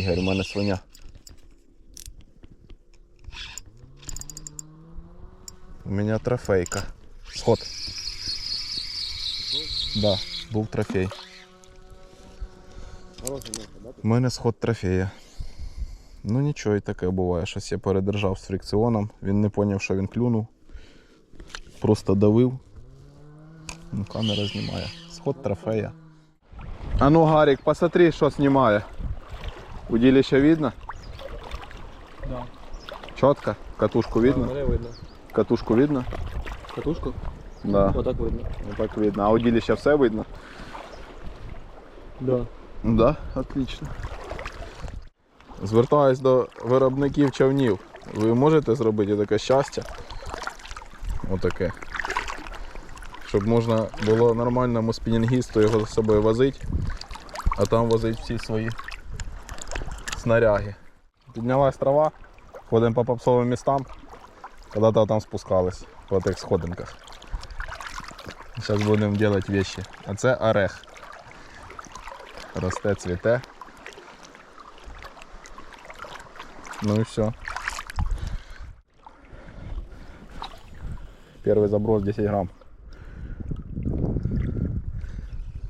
Ігор, у мене свиня. У мене трофейка. Сход. Да, був трофей. У мене сход трофея. Ну нічого і таке буває. Щось я передержав з фрикціоном. Він не зрозумів, що він клюнув. Просто давив. Ну, камера знімає. Сход трофея. А ну, Гарик, посмотри, що знімає. Удилище видно? Да. Чітко? Катушку видно? Мене видно. Катушку видно? Катушку? Да. Отак видно. Ну, так видно. А удилище все видно? Да. Да, отлично. Звертаюсь до виробників човнів. Ви можете зробити таке щастя? Отаке. Щоб можна було нормальному спінінгісту його з собою возити, а там возити всі свої снаряги. Піднялась трава, ходимо по попсовим містам, коли-то там спускались по тих сходинках. Зараз будемо робити вещи. А це орех. Росте, цвіте. Ну і все. Первый заброс 10 грамм.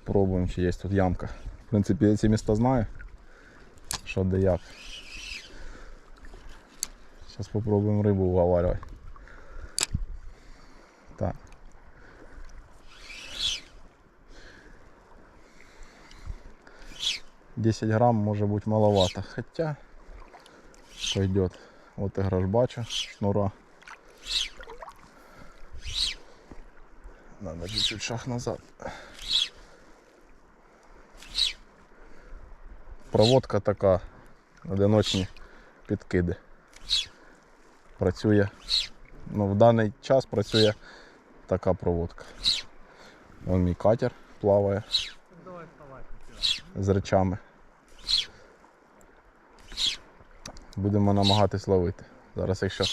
Пробуем, чи є тут ямка. В принципі, я ці міста знаю. Що де як. Зараз попробуємо рибу уговаривать. Так. Десять грамм може бути маловато. Хотя пойдет. Вот играш бачу, шнура. Надо чуть-чуть шаг назад. Проводка така, одиночні підкиди. Працює. Ну, в даний час працює така проводка. Вон мій катер плаває з речами. Будемо намагатись ловити. Зараз, якщо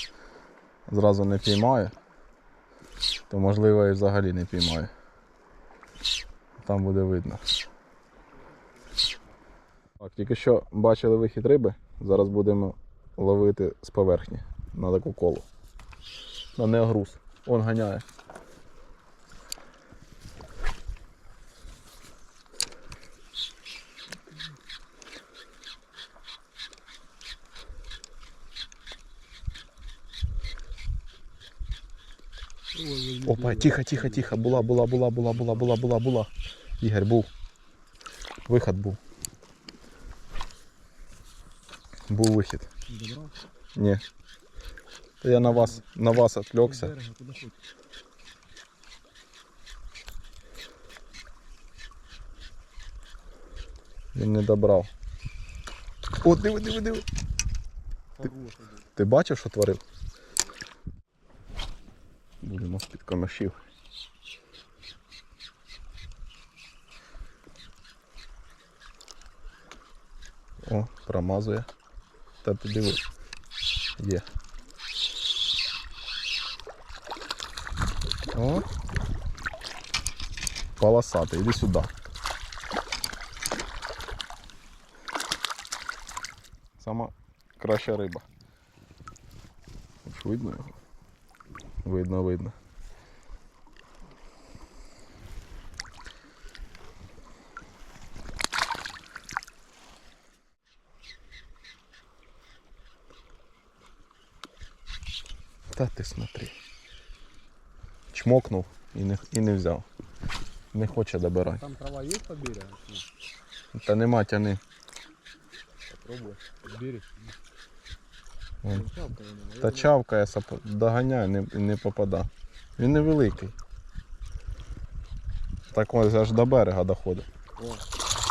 зразу не піймаю, то можливо і взагалі не піймаю. Там буде видно. Так, тільки що бачили вихід риби, зараз будемо ловити з поверхні на таку колу. На неогруз. Он ганяє. Опа, тихо, тихо, тихо. Була, була, була, була, була, була, була, була. Ігор, був. Вихід був. Був вихід. Ні. Та я на вас, на вас отвлекся. Він не добрав. О, диви, диви, диви. Ти бачив, що творив? Будемо з-під комашів. О, промазує. Та ти диви. Є. О. Полосатий, іди сюди. Сама краща риба. Видно його? Видно, видно. Та ти смотри. Чмокнув і не, і не взяв. Не хоче добирати. Там трава є по берегу? Та нема тяни. Попробуй. Вон. Та чавкає, сап- доганяє, не, не попада. Він невеликий. Так ось аж до берега доходить.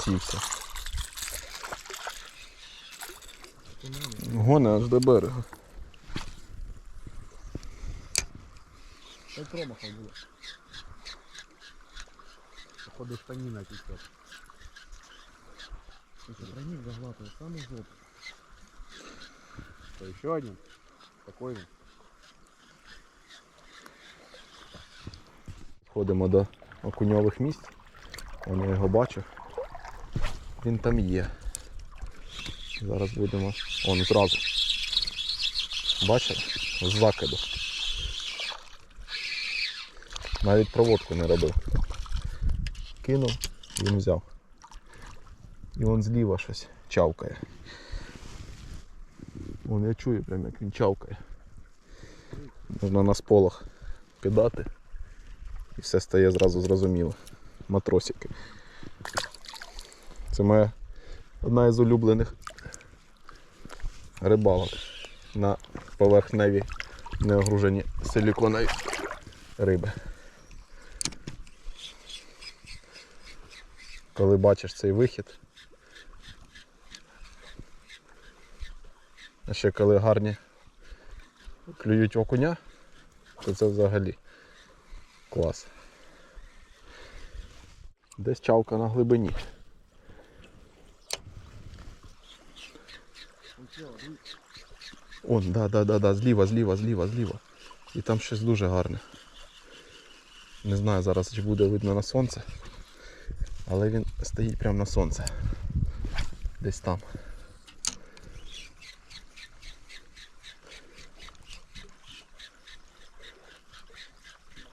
Сівся. Гоне аж до берега. Це промаха було. Походу штанина течет. Слушай, тройник заглатывает самый жопу. Что, еще один? Спокойно. Ходимо до окуньових місць. Вон я його бачу. Він там є. Зараз будемо. Он зразу. Бачили? З закиду. Навіть проводку не робив. Кинув, він взяв. І он зліва щось чавкає. Вон я чую прям як він чавкає. Можна на сполох кидати. І все стає зразу зрозуміло. Матросики. Це моя одна із улюблених рибалок на поверхневі неогружені силіконові риби. Коли бачиш цей вихід. А ще коли гарні клюють окуня, то це взагалі клас. Десь чавка на глибині. Он, да, да, да, да, зліва, зліва, зліва, зліва. І там щось дуже гарне. Не знаю зараз чи буде видно на сонце. Але він стоїть прямо на сонце. Десь там.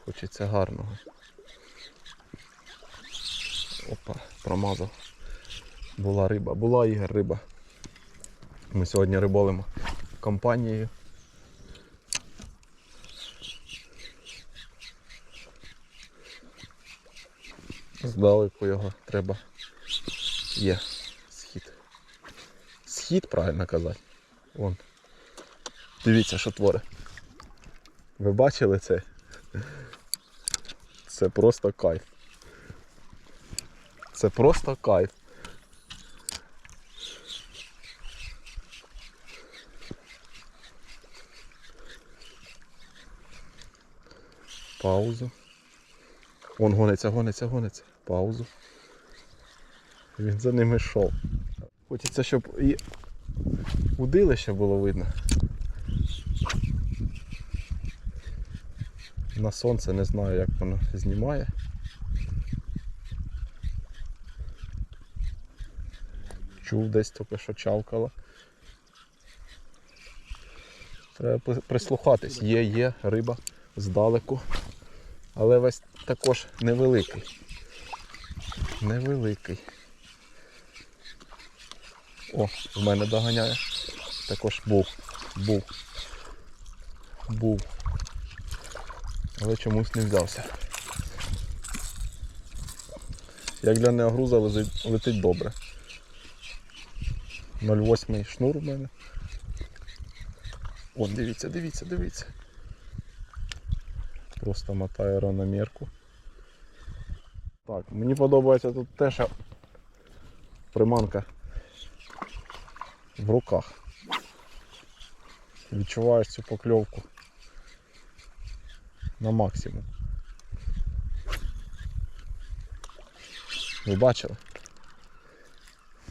Хочеться гарного. Опа, промазав. Була риба, була Ігор риба. Ми сьогодні риболимо компанією. Здалеку його треба. Є схід. Схід, правильно казати. Вон. Дивіться, що творить. Ви бачили це? Це просто кайф. Це просто кайф. Паузу. Вон гониться, гониться, гониться. Паузу. Він за ними йшов. Хочеться, щоб і удилище було видно. На сонце не знаю, як воно знімає. Чув десь тільки що чавкало. Треба прислухатись. Є, є риба здалеку. Але весь також невеликий. Невеликий. О, в мене доганяє. Також був. Був. Був. Але чомусь не взявся. Як для неогруза летить добре. 0,8 шнур у мене. О, дивіться, дивіться, дивіться. Просто мотаю рономірку. Так, мені подобається тут те, що приманка в руках. Відчуваєш цю покльовку на максимум. Ви бачили?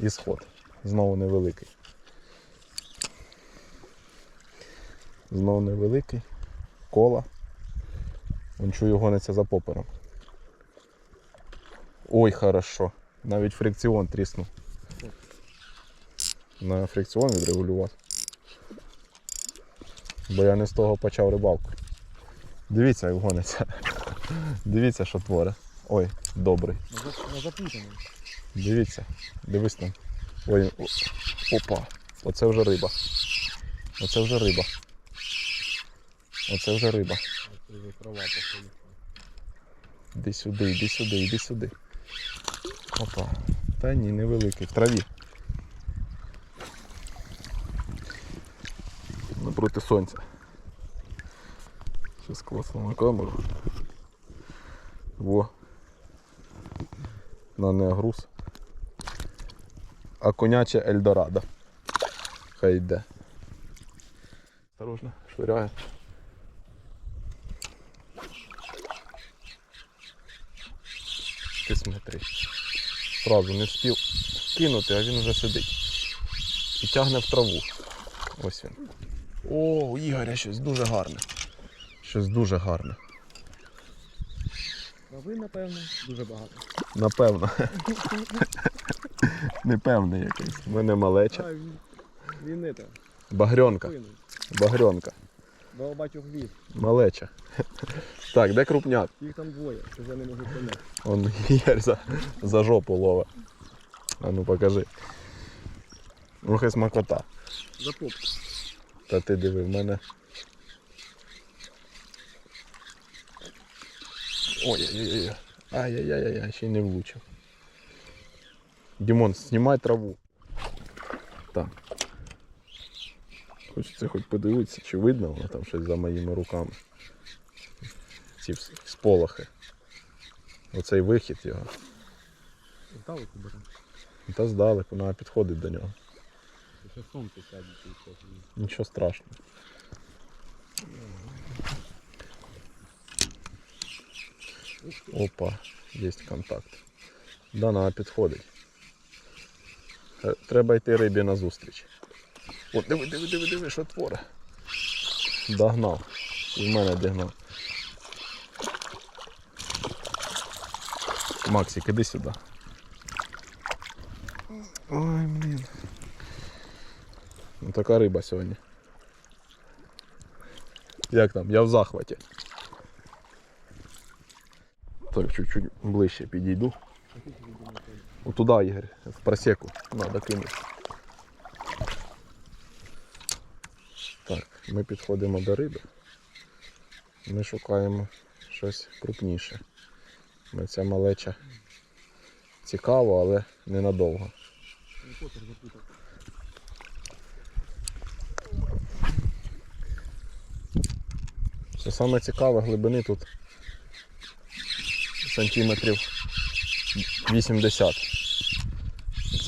І сход. Знову невеликий. Знову невеликий. Кола. Вон чую гониться за попером. Ой, хорошо. Навіть фрикціон тріснув. На фрикціон відрегулювати. Бо я не з того почав рибалку. Дивіться, як гониться. Дивіться, що творить. Ой, добрий. Дивіться, дивись там. Ой, опа. Оце вже риба. Оце вже риба. Оце вже риба. Походу. Іди сюди, іди сюди, іди сюди. Опа. Та ні, невеликий. В траві. Напроти сонця. Зараз класно на камеру. Во. На неогруз. А коняче Ельдорадо. Хай йде. Осторожно, швиряє. Ти. Сразу не встиг кинути, а він вже сидить. І тягне в траву. Ось він. О, у Ігоря щось дуже гарне. Щось дуже гарне. Трави, напевно, дуже багато. Напевно. Непевний якийсь. У мене малеча. А, він, він не те, Багрьонка. Багрьонка. До батьох віз. Малеча. Так, де крупнят? Їх там двоє, що я не можу поняти. Он Ігор за, за жопу лова. А ну покажи. Ох і смакота. За поп. Та ти диви, в мене. Ой-ой-ой. Ай-яй-яй-яй, ще й не влучив. Дімон, знімай траву. Так. Хочеться хоч подивитися, чи видно воно там щось за моїми руками. Ці сполохи. Оцей вихід його. Здалеку беремо. Та здалеку, треба підходити до нього. Ще сонце сяде тут. Нічого страшного. Опа, є контакт. Да, треба підходить. Е, Треба йти рибі на зустріч. О, диви, диви, диви, диви, що творе. Догнав. І в мене догнав. Максик, іди сюди. Ой, блін. Ну, така риба сьогодні. Як там? Я в захваті. Так, чуть-чуть ближче підійду. Отуда, Ігор, в просеку. Надо кинути. Так, ми підходимо до риби. Ми шукаємо щось крупніше. Ми ця малеча цікаво, але ненадовго. Що саме цікаве, глибини тут сантиметрів 80.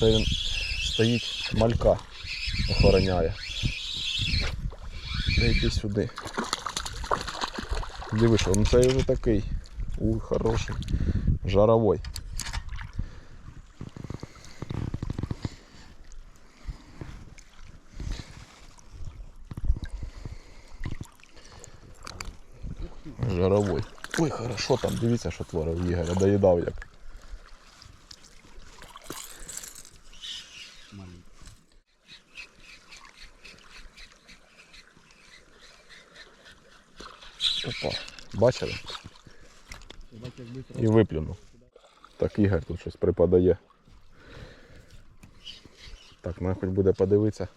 Це він стоїть малька охороняє. Та йди сюди. Диви, що ну це вже такий. Уй, хороший. Жаровой. Жаровой. Ой, хорошо там, дивіться, що творив Ігор, доїдав як. Опа, бачили? І виплюнув. Так, Ігор тут щось припадає. Так, мене хоч буде подивитися.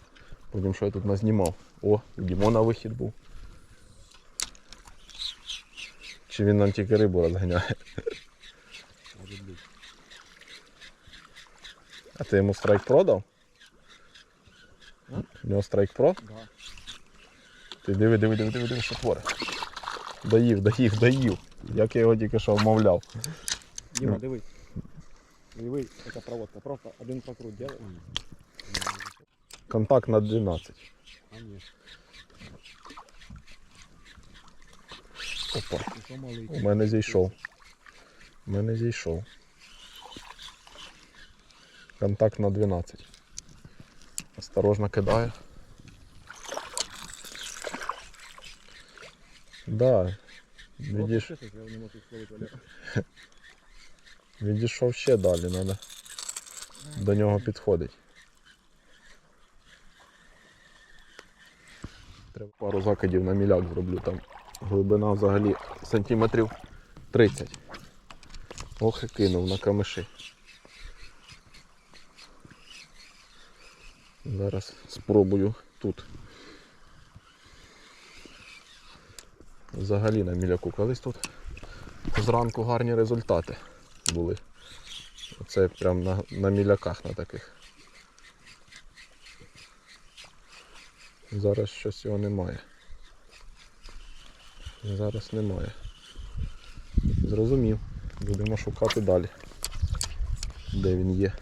Потім що я тут назнімав. О, Дімона вихід був. Чи він нам тільки рибу розганяє? А ти йому страйк Pro дав? У нього страйк Pro? Да. Ти диви, диви, диви, диви, диви, що творить. Доїв, доїв, доїв. Як я його тільки що вмовляв. Дима, дивись. Диви, така проводка. Просто один покрут делай. Контакт на 12. А ні. Опа. У мене зійшов. У мене зійшов. Контакт на 12. Осторожно кидаю. Да. Відійш... Відійшов ще далі, треба до нього підходить. Треба пару закидів на міляк зроблю там. Глибина взагалі сантиметрів 30. Ох і кинув на камиші. Зараз спробую тут. Взагалі на міляку колись тут зранку гарні результати були. Оце прям на, на міляках на таких. Зараз щось його немає. Зараз немає. Зрозумів. Будемо шукати далі. Де він є.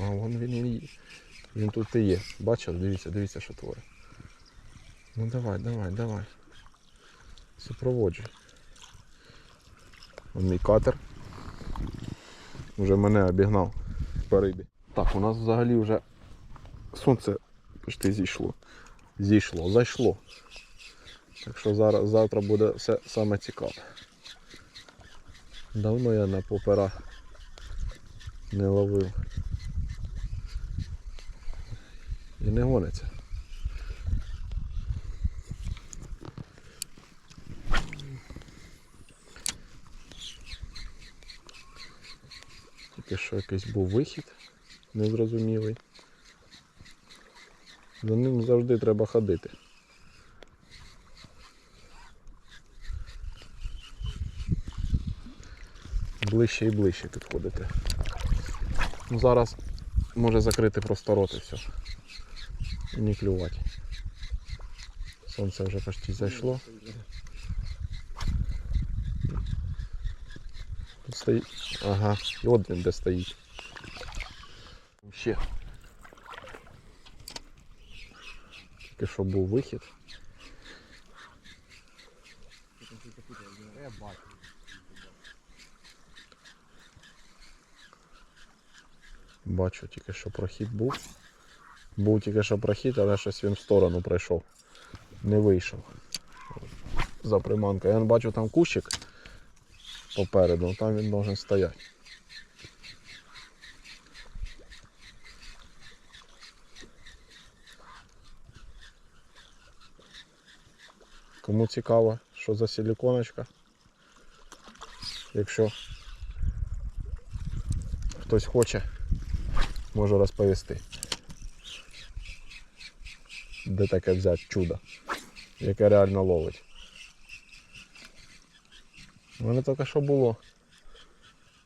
А вон він і є. Він тут і є. Бачив? Дивіться, дивіться, що творить. Ну давай, давай, давай. Супроводжуй. Мій катер. Уже мене обігнав по рибі. Так, у нас взагалі вже сонце Почти зійшло. Зійшло, зайшло. Так що зараз, завтра буде все саме цікаве. Давно я на попера не ловив. І не гониться. Тільки що якийсь був вихід незрозумілий. За ним завжди треба ходити. Ближче і ближче підходити. Ну, зараз може закрити просто рот і все. І не клювати. Сонце вже почти зайшло. Тут стоїть. Ага, і от він де стоїть. Ще. Тільки що був вихід. Бачу тільки що прохід був. Був тільки що прохід, але щось він в сторону пройшов. Не вийшов. За приманкою. Я бачу там кущик попереду, там він може стояти. Кому цікаво, що за силіконочка. Якщо хтось хоче, можу розповісти. Де таке взяти чудо, яке реально ловить. У мене тільки що було.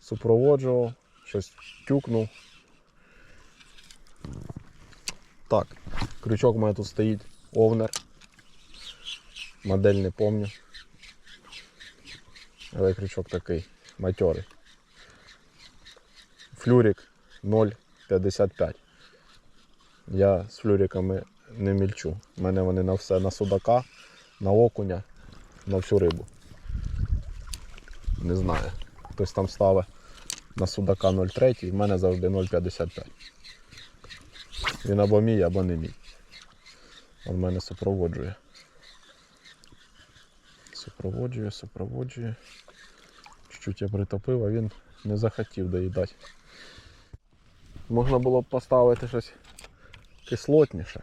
Супроводжував, щось тюкнув. Так, крючок у мене тут стоїть овнер. Модель не помню. Але крючок такий матьорий. Флюрик 0,55. Я з флюриками не мільчу. У мене вони на все, на судака, на окуня, на всю рибу. Не знаю. Хтось там ставить на судака 0,3, в мене завжди 0,55. Він або мій, або не мій. Він мене супроводжує. Супроводжує, супроводжує. Чуть-чуть я притопив, а він не захотів доїдати. Можна було б поставити щось кислотніше,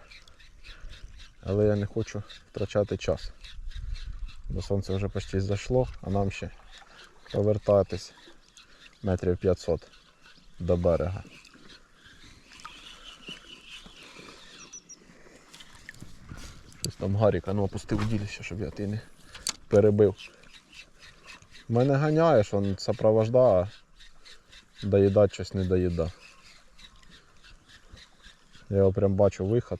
але я не хочу втрачати час. Бо сонце вже почти зайшло, а нам ще повертатись метрів 500 до берега. Щось там Гарік, а ну опустив уділище, щоб я ти не перебив. Мене ганяєш, він сопровождає, а доїдати щось не доїда. Я його прям бачу виход.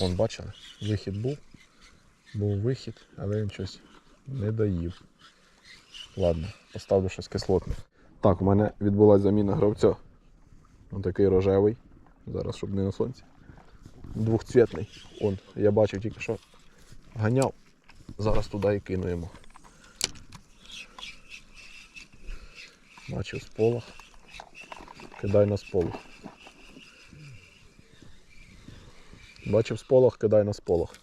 Вон бачили, вихід був. Був вихід, але він щось не доїв. Ладно, поставлю щось кислотне. Так, у мене відбулася заміна гравця. Ось такий рожевий. Зараз, щоб не на сонці. Двохцвітний. Он, я бачив тільки що ганяв. Зараз туди і кину йому. Бачив сполох. Кидай на сполох. Бачив сполох, кидай на сполох.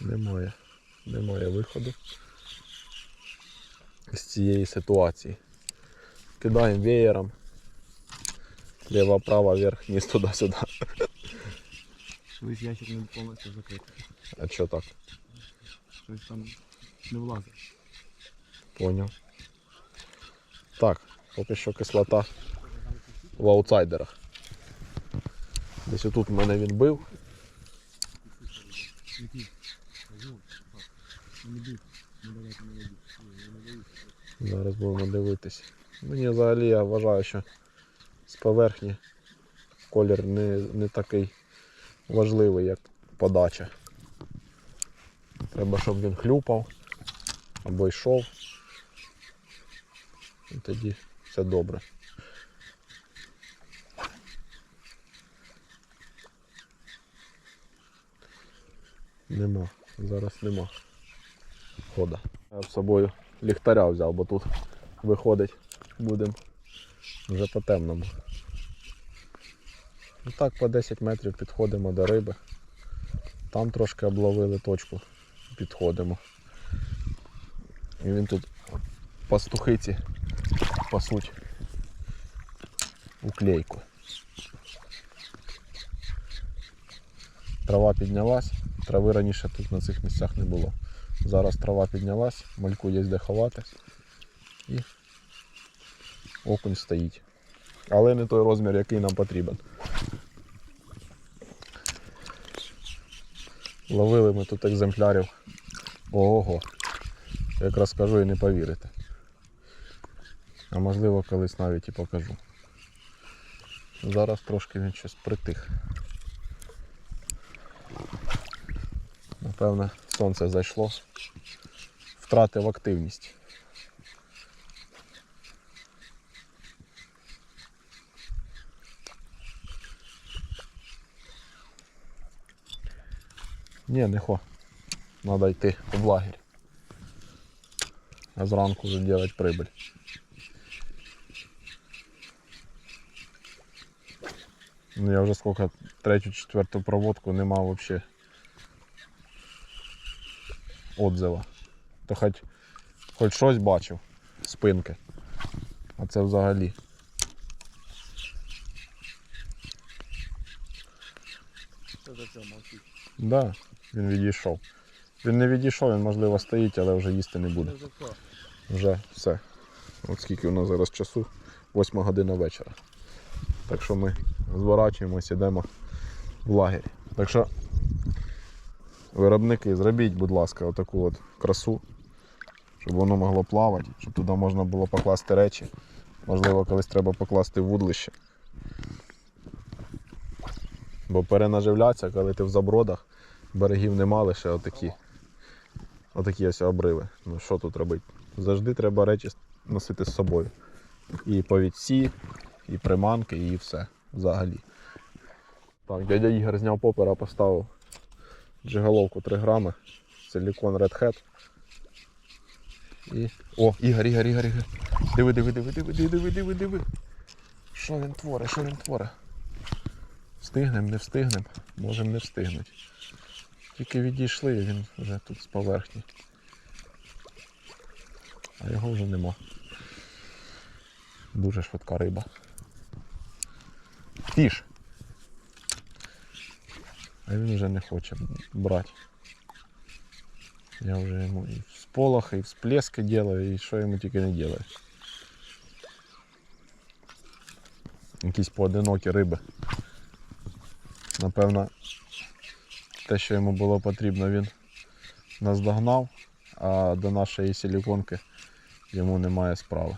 Немає. Немає виходу з цієї ситуації. Кидаємо веєром. Ліва, права, вверх, низ, туди-сюди. Весь ящик не повністю закритий. А що так? Щось там не влазить. Поняв. Так, поки що кислота в аутсайдерах. Десь отут мене він бив. Зараз будемо дивитись. Мені взагалі я вважаю, що з поверхні колір не, не такий важливий, як подача. Треба, щоб він хлюпав або йшов. І тоді все добре. Нема, зараз нема. Хода. Я з собою ліхтаря взяв, бо тут виходить будемо вже по темному. Ну так по 10 метрів підходимо до риби. Там трошки обловили точку, підходимо. І він тут пастухиці пасуть уклейку. Трава піднялась, трави раніше тут на цих місцях не було. Зараз трава піднялась, мальку є де ховатись і окунь стоїть. Але не той розмір, який нам потрібен. Ловили ми тут екземплярів. Ого. Як розкажу і не повірите. А можливо колись навіть і покажу. Зараз трошки він щось притих. Напевне, сонце зайшло. Втратив активність. Ні, не хо. Надо йти в лагерь. А зранку вже делать прибыль. Ну я вже сколько третю, четверту проводку нема вообще отзива. То хоч, хоч щось бачив, спинки. А це взагалі. Мовчить? Да, він відійшов. Він не відійшов, він можливо стоїть, але вже їсти не буде. Вже все. От скільки у нас зараз часу? 8 година вечора. Так що ми зворачуємось, йдемо в лагерь. Так що виробники, зробіть, будь ласка, отаку от красу, щоб воно могло плавати, щоб туди можна було покласти речі. Можливо, колись треба покласти вудлище. Бо перенаживляться, коли ти в забродах, берегів нема лише отакі. Отакі ось обриви. Ну що тут робити? Завжди треба речі носити з собою. І повідці, і приманки, і все взагалі. Так, дядя Ігор зняв попера, поставив джиголовку 3 грами, силікон Red Hat. І. О, Ігор, Ігор, Ігор, Ігор. Диви, диви, диви, диви, диви, диви, диви. Що він творить, що він творить? Встигнем, не встигнем, можемо не встигнути. Тільки відійшли, він вже тут з поверхні. А його вже нема. Дуже швидка риба. Фіш. А він вже не хоче брати. Я вже йому і всполохи, і всплески делаю, і що йому тільки не делаю. Якісь поодинокі риби. Напевно, те, що йому було потрібно, він наздогнав, а до нашої силіконки йому немає справи.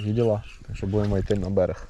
Відділа, так що будемо йти на берег.